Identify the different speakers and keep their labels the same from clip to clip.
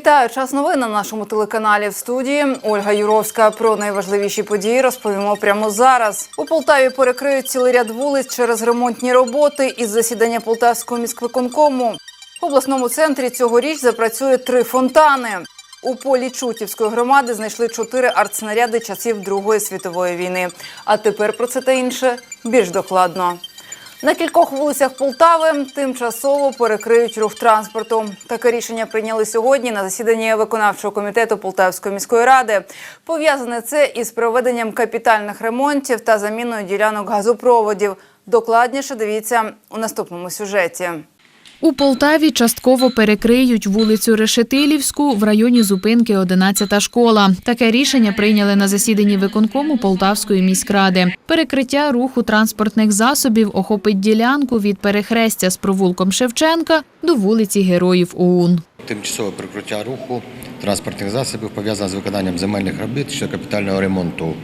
Speaker 1: Вітаю! Час новин на нашому телеканалі в студії. Ольга Юровська про найважливіші події розповімо прямо зараз. У Полтаві перекриють цілий ряд вулиць через ремонтні роботи із засідання Полтавського міськвиконкому. В обласному центрі цьогоріч запрацює три фонтани. У полі Чутівської громади знайшли чотири артснаряди часів Другої світової війни. А тепер про це та інше більш докладно. На кількох вулицях Полтави тимчасово перекриють рух транспорту. Таке рішення прийняли сьогодні на засіданні виконавчого комітету Полтавської міської ради. Пов'язане це із проведенням капітальних ремонтів та заміною ділянок газопроводів. Докладніше дивіться у наступному сюжеті.
Speaker 2: У Полтаві частково перекриють вулицю Решетилівську в районі зупинки 11 школа. Таке рішення прийняли на засіданні виконкому Полтавської міськради. Перекриття руху транспортних засобів охопить ділянку від перехрестя з провулком Шевченка до вулиці Героїв ОУН.
Speaker 3: Тимчасове прикриття руху транспортних засобів пов'язане з виконанням земельних робіт щодо капітального ремонту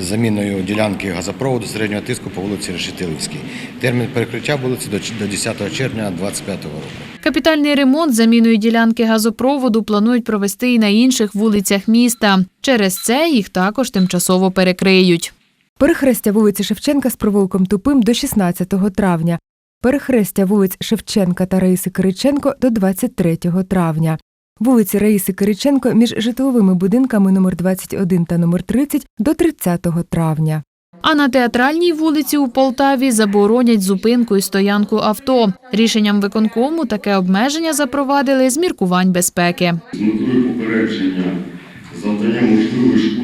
Speaker 3: заміною ділянки газопроводу середнього тиску по вулиці Решетилівській. Термін перекриття вулиці до до 10 червня 2025 року.
Speaker 2: Капітальний ремонт заміною ділянки газопроводу планують провести і на інших вулицях міста. Через це їх також тимчасово перекриють.
Speaker 4: Перехрестя вулиці Шевченка з провулком Тупим до 16 травня. Перехрестя вулиць Шевченка та Раїси Кириченко до 23 травня. Вулиці Раїси Кириченко між житловими будинками номер 21 та номер 30 до 30 травня.
Speaker 2: А на театральній вулиці у Полтаві заборонять зупинку і стоянку авто. Рішенням виконкому таке обмеження запровадили з міркувань безпеки.
Speaker 5: з метою попередження завдання можливої шкоди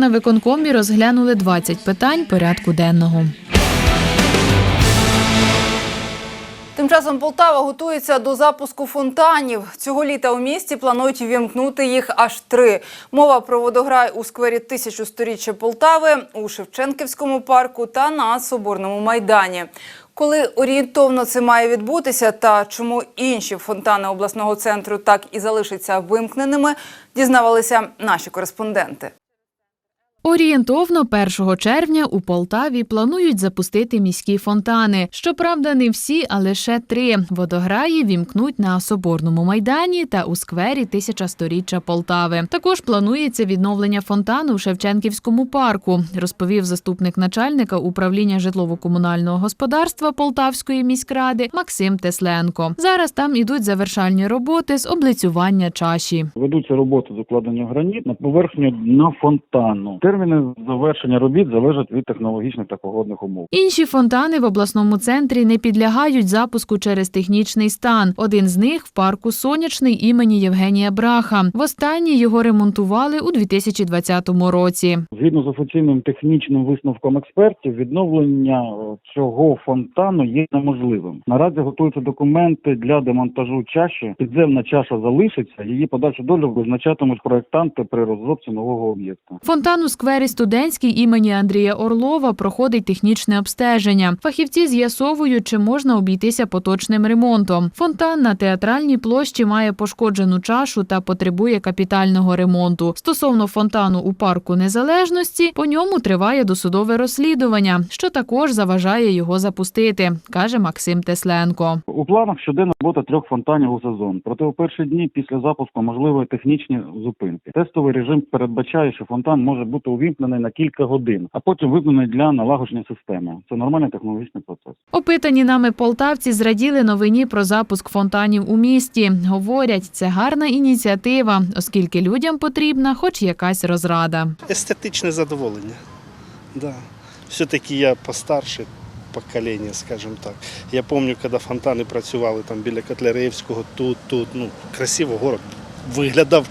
Speaker 2: на виконкомі розглянули 20 питань порядку денного.
Speaker 1: Тим часом Полтава готується до запуску фонтанів. Цього літа у місті планують вімкнути їх аж три. Мова про водограй у сквері тисячу сторіччя Полтави, у Шевченківському парку та на Соборному майдані. Коли орієнтовно це має відбутися, та чому інші фонтани обласного центру так і залишаться вимкненими, дізнавалися наші кореспонденти.
Speaker 2: Орієнтовно 1 червня у Полтаві планують запустити міські фонтани. Щоправда, не всі, а лише три. Водограї вімкнуть на Соборному майдані та у сквері тисяча сторіччя Полтави. Також планується відновлення фонтану в Шевченківському парку, розповів заступник начальника управління житлово-комунального господарства Полтавської міськради Максим Тесленко. Зараз там ідуть завершальні роботи з облицювання чаші.
Speaker 6: Ведуться роботи з укладення граніт на поверхню дна фонтану. Терміни завершення робіт залежать від технологічних та погодних умов.
Speaker 2: Інші фонтани в обласному центрі не підлягають запуску через технічний стан. Один з них в парку Сонячний імені Євгенія Браха. Востаннє його ремонтували у 2020 році.
Speaker 6: Згідно з офіційним технічним висновком експертів, відновлення е, цього фонтану є неможливим. Наразі готуються документи для демонтажу чаші. Підземна чаша залишиться. Її подальшу долю визначатимуть проєктанти при розробці нового об'єкта.
Speaker 2: Фонтан у сквері студентський імені Андрія Орлова проходить технічне обстеження. Фахівці з'ясовують, чи можна обійтися поточним ремонтом. Фонтан на театральній площі має пошкоджену чашу та потребує капітального ремонту. Стосовно фонтану у парку незалежності, по ньому триває досудове розслідування, що також заважає його запустити, каже Максим Тесленко.
Speaker 6: У планах щоденна робота трьох фонтанів у сезон. Проте у перші дні після запуску можливі технічні зупинки. Тестовий режим передбачає, що фонтан може бути увімкнений на кілька годин, а потім вимкнений для налагодження системи. Це нормальний технологічний процес.
Speaker 2: Опитані нами полтавці зраділи новині про запуск фонтанів у місті. Говорять, це гарна ініціатива, оскільки людям потрібна хоч якась розрада.
Speaker 7: Естетичне задоволення. Да. Все-таки я постарше покоління, скажімо так. Я пам'ятаю, коли фонтани працювали там біля Котляревського, тут, тут. Ну, красиво город виглядав.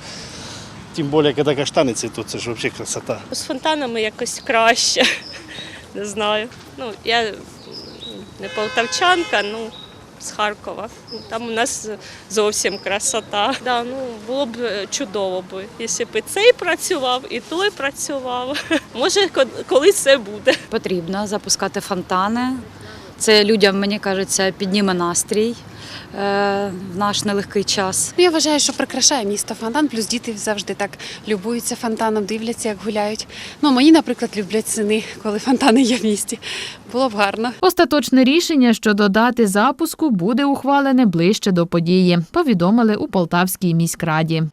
Speaker 7: Тим більше, коли каштани цвітуть, це ж взагалі красота.
Speaker 8: З фонтанами якось краще. Не знаю. Ну, я не полтавчанка, ну з Харкова. Там у нас зовсім красота. Да, ну, було б е, чудово б, якщо б і цей працював, і той працював. Може, ко- колись це буде.
Speaker 9: Потрібно запускати фонтани. Це людям, мені кажеться, підніме настрій е, в наш нелегкий час.
Speaker 10: Я вважаю, що прикрашає місто фонтан, плюс діти завжди так любуються фонтаном, дивляться, як гуляють. Ну, мої, наприклад, люблять сини, коли фонтани є в місті. Було б гарно.
Speaker 2: Остаточне рішення щодо дати запуску буде ухвалене ближче до події, повідомили у Полтавській міськраді.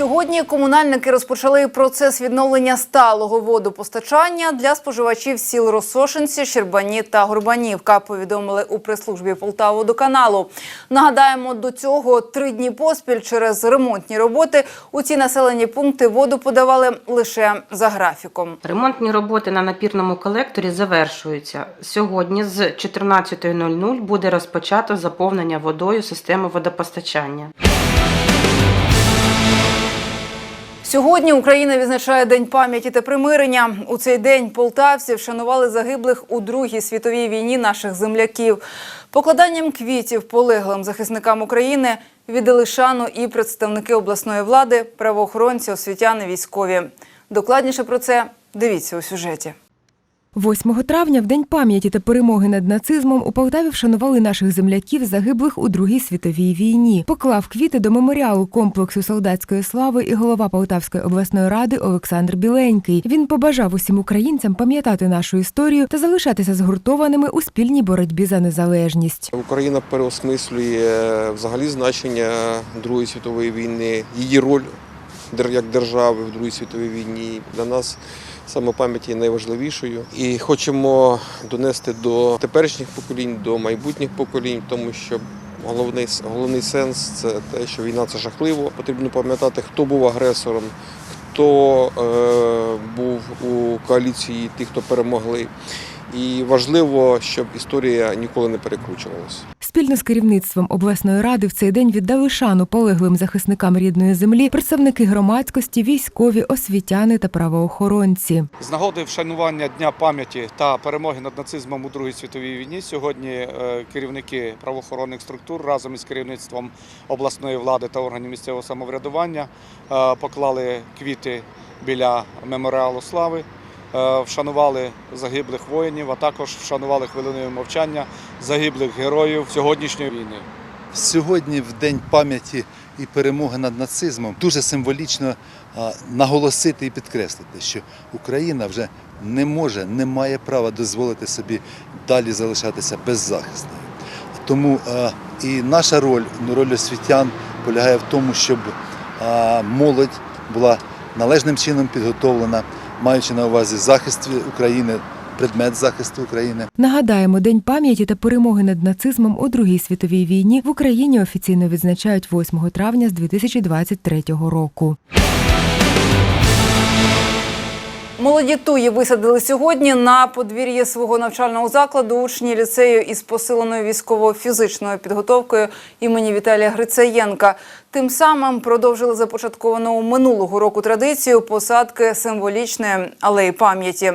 Speaker 1: Сьогодні комунальники розпочали процес відновлення сталого водопостачання для споживачів сіл Росошинці, Щербані та Горбанівка. Повідомили у прес-службі Полтаводоканалу. Нагадаємо, до цього три дні поспіль через ремонтні роботи у ці населені пункти воду подавали лише за графіком.
Speaker 11: Ремонтні роботи на напірному колекторі завершуються. Сьогодні з 14.00 буде розпочато заповнення водою системи водопостачання.
Speaker 1: Сьогодні Україна відзначає День пам'яті та примирення. У цей день полтавці вшанували загиблих у Другій світовій війні наших земляків. Покладанням квітів полеглим захисникам України віддали шану і представники обласної влади, правоохоронці, освітяни, військові. Докладніше про це дивіться у сюжеті.
Speaker 4: 8 травня, в День пам'яті та перемоги над нацизмом, у Полтаві вшанували наших земляків, загиблих у Другій світовій війні. Поклав квіти до меморіалу комплексу солдатської слави і голова Полтавської обласної ради Олександр Біленький. Він побажав усім українцям пам'ятати нашу історію та залишатися згуртованими у спільній боротьбі за незалежність.
Speaker 12: Україна переосмислює взагалі значення Другої світової війни, її роль як держави в Другій світовій війні. Для нас саме пам'ять є найважливішою. І хочемо донести до теперішніх поколінь, до майбутніх поколінь, тому що головний, головний сенс це те, що війна це жахливо. Потрібно пам'ятати, хто був агресором, хто е, був у коаліції, ті, хто перемогли. І важливо, щоб історія ніколи не перекручувалася.
Speaker 4: Спільно з керівництвом обласної ради в цей день віддали шану полеглим захисникам рідної землі, представники громадськості, військові, освітяни та правоохоронці.
Speaker 13: З нагоди вшанування Дня пам'яті та перемоги над нацизмом у Другій світовій війні сьогодні е, керівники правоохоронних структур разом із керівництвом обласної влади та органів місцевого самоврядування е, поклали квіти біля меморіалу слави, вшанували загиблих воїнів, а також вшанували хвилиною мовчання загиблих героїв сьогоднішньої війни.
Speaker 14: Сьогодні, в День пам'яті і перемоги над нацизмом, дуже символічно наголосити і підкреслити, що Україна вже не може, не має права дозволити собі далі залишатися беззахисною. Тому і наша роль, ну, роль освітян полягає в тому, щоб молодь була належним чином підготовлена, маючи на увазі захист України, предмет захисту України.
Speaker 4: Нагадаємо, День пам'яті та перемоги над нацизмом у Другій світовій війні в Україні офіційно відзначають 8 травня з 2023 року.
Speaker 1: Молоді туї висадили сьогодні на подвір'ї свого навчального закладу учні ліцею із посиленою військово-фізичною підготовкою імені Віталія Грицаєнка. Тим самим продовжили започатковану минулого року традицію посадки символічної алеї пам'яті.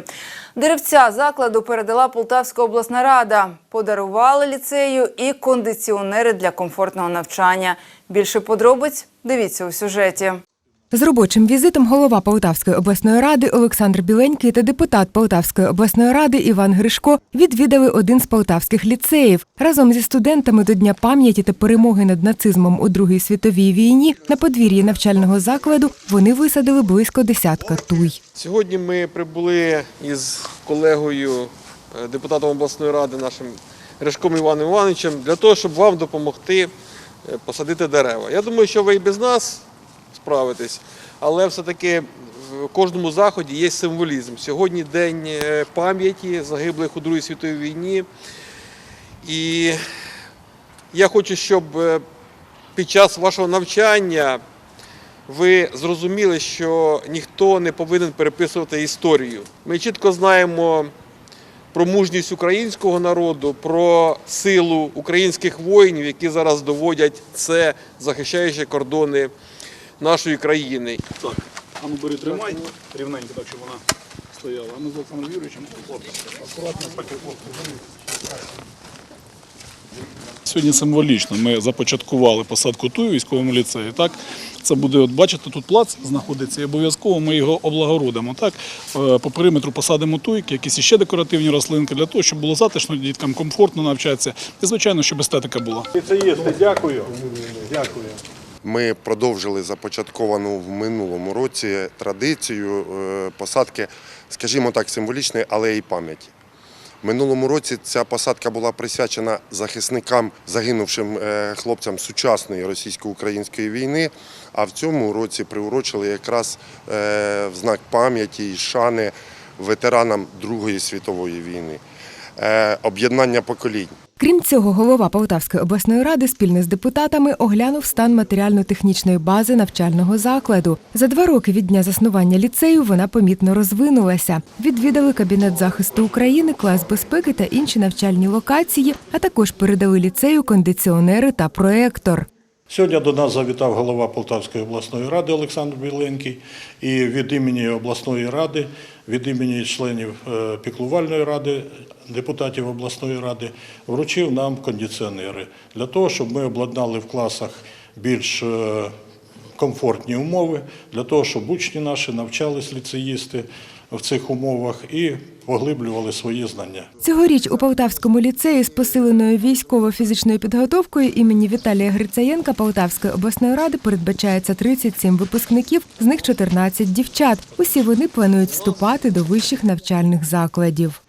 Speaker 1: Деревця закладу передала Полтавська обласна рада. Подарували ліцею і кондиціонери для комфортного навчання. Більше подробиць дивіться у сюжеті.
Speaker 4: З робочим візитом голова Полтавської обласної ради Олександр Біленький та депутат Полтавської обласної ради Іван Гришко відвідали один з полтавських ліцеїв. Разом зі студентами до Дня пам'яті та перемоги над нацизмом у Другій світовій війні на подвір'ї навчального закладу вони висадили близько десятка туй.
Speaker 12: Сьогодні ми прибули із колегою, е, депутатом обласної ради, нашим Решком Іваном Івановичем, для того, щоб вам допомогти е, посадити дерева. Я думаю, що ви і без нас справитесь, але все-таки в кожному заході є символізм. Сьогодні день е, пам'яті загиблих у Другій світовій війні. І я хочу, щоб е, під час вашого навчання ви зрозуміли, що ніхто не повинен переписувати історію. Ми чітко знаємо про мужність українського народу, про силу українських воїнів, які зараз доводять це, захищаючи кордони нашої країни.
Speaker 13: Так, а ну бери тримай рівненько, так щоб вона
Speaker 15: стояла, а ми з Олександром Юрійовичем акуратно. Сьогодні символічно ми започаткували посадку туї у військовому ліцеї. Так, це буде, от бачите, тут плац знаходиться, і обов'язково ми його облагородимо. Так, Е, по периметру посадимо туйки, якісь іще декоративні рослинки для того, щоб було затишно, діткам комфортно навчатися. І звичайно, щоб естетика була. Це є. Дякую. Дякую.
Speaker 16: Ми продовжили започатковану в минулому році традицію е, посадки, скажімо так, символічної алеї пам'яті. Минулому році ця посадка була присвячена захисникам, загинувшим е, хлопцям сучасної російсько-української війни. А в цьому році приурочили якраз е, в знак пам'яті і шани ветеранам Другої світової війни, об'єднання поколінь.
Speaker 4: Крім цього, голова Полтавської обласної ради спільно з депутатами оглянув стан матеріально-технічної бази навчального закладу. За два роки від дня заснування ліцею вона помітно розвинулася. Відвідали кабінет захисту України, клас безпеки та інші навчальні локації, а також передали ліцею кондиціонери та проектор.
Speaker 15: Сьогодні до нас завітав голова Полтавської обласної ради Олександр Біленький і від імені обласної ради, від імені членів е, піклувальної ради, депутатів обласної ради вручив нам кондиціонери. Для того, щоб ми обладнали в класах більш е, комфортні умови, для того, щоб учні наші навчались ліцеїсти в цих умовах і поглиблювали свої знання.
Speaker 4: Цьогоріч у Полтавському ліцеї з посиленою військово-фізичною підготовкою імені Віталія Грицаєнка Полтавської обласної ради передбачається 37 випускників, з них 14 дівчат. Усі вони планують вступати до вищих навчальних закладів.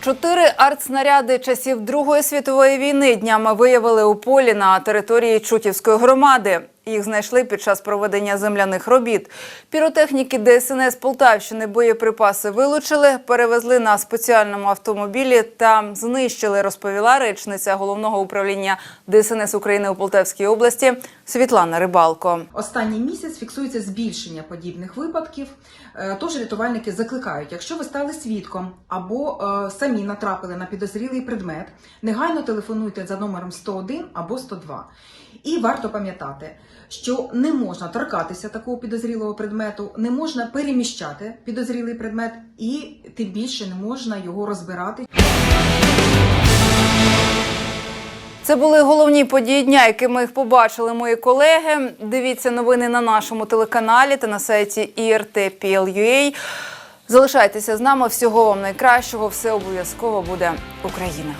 Speaker 1: Чотири артснаряди часів Другої світової війни днями виявили у полі на території Чутівської громади. Їх знайшли під час проведення земляних робіт. Піротехніки ДСНС Полтавщини боєприпаси вилучили, перевезли на спеціальному автомобілі та знищили, розповіла речниця головного управління ДСНС України у Полтавській області Світлана Рибалко.
Speaker 17: Останній місяць фіксується збільшення подібних випадків. Е, Тож рятувальники закликають, якщо ви стали свідком або е, самі натрапили на підозрілий предмет, негайно телефонуйте за номером 101 або 102. І варто пам'ятати, що не можна торкатися такого підозрілого предмету, не можна переміщати підозрілий предмет, і тим більше не можна його розбирати.
Speaker 1: Це були головні події дня, якими їх побачили мої колеги. Дивіться новини на нашому телеканалі та на сайті IRT.PL.UA. Залишайтеся з нами. Всього вам найкращого. Все обов'язково буде Україна.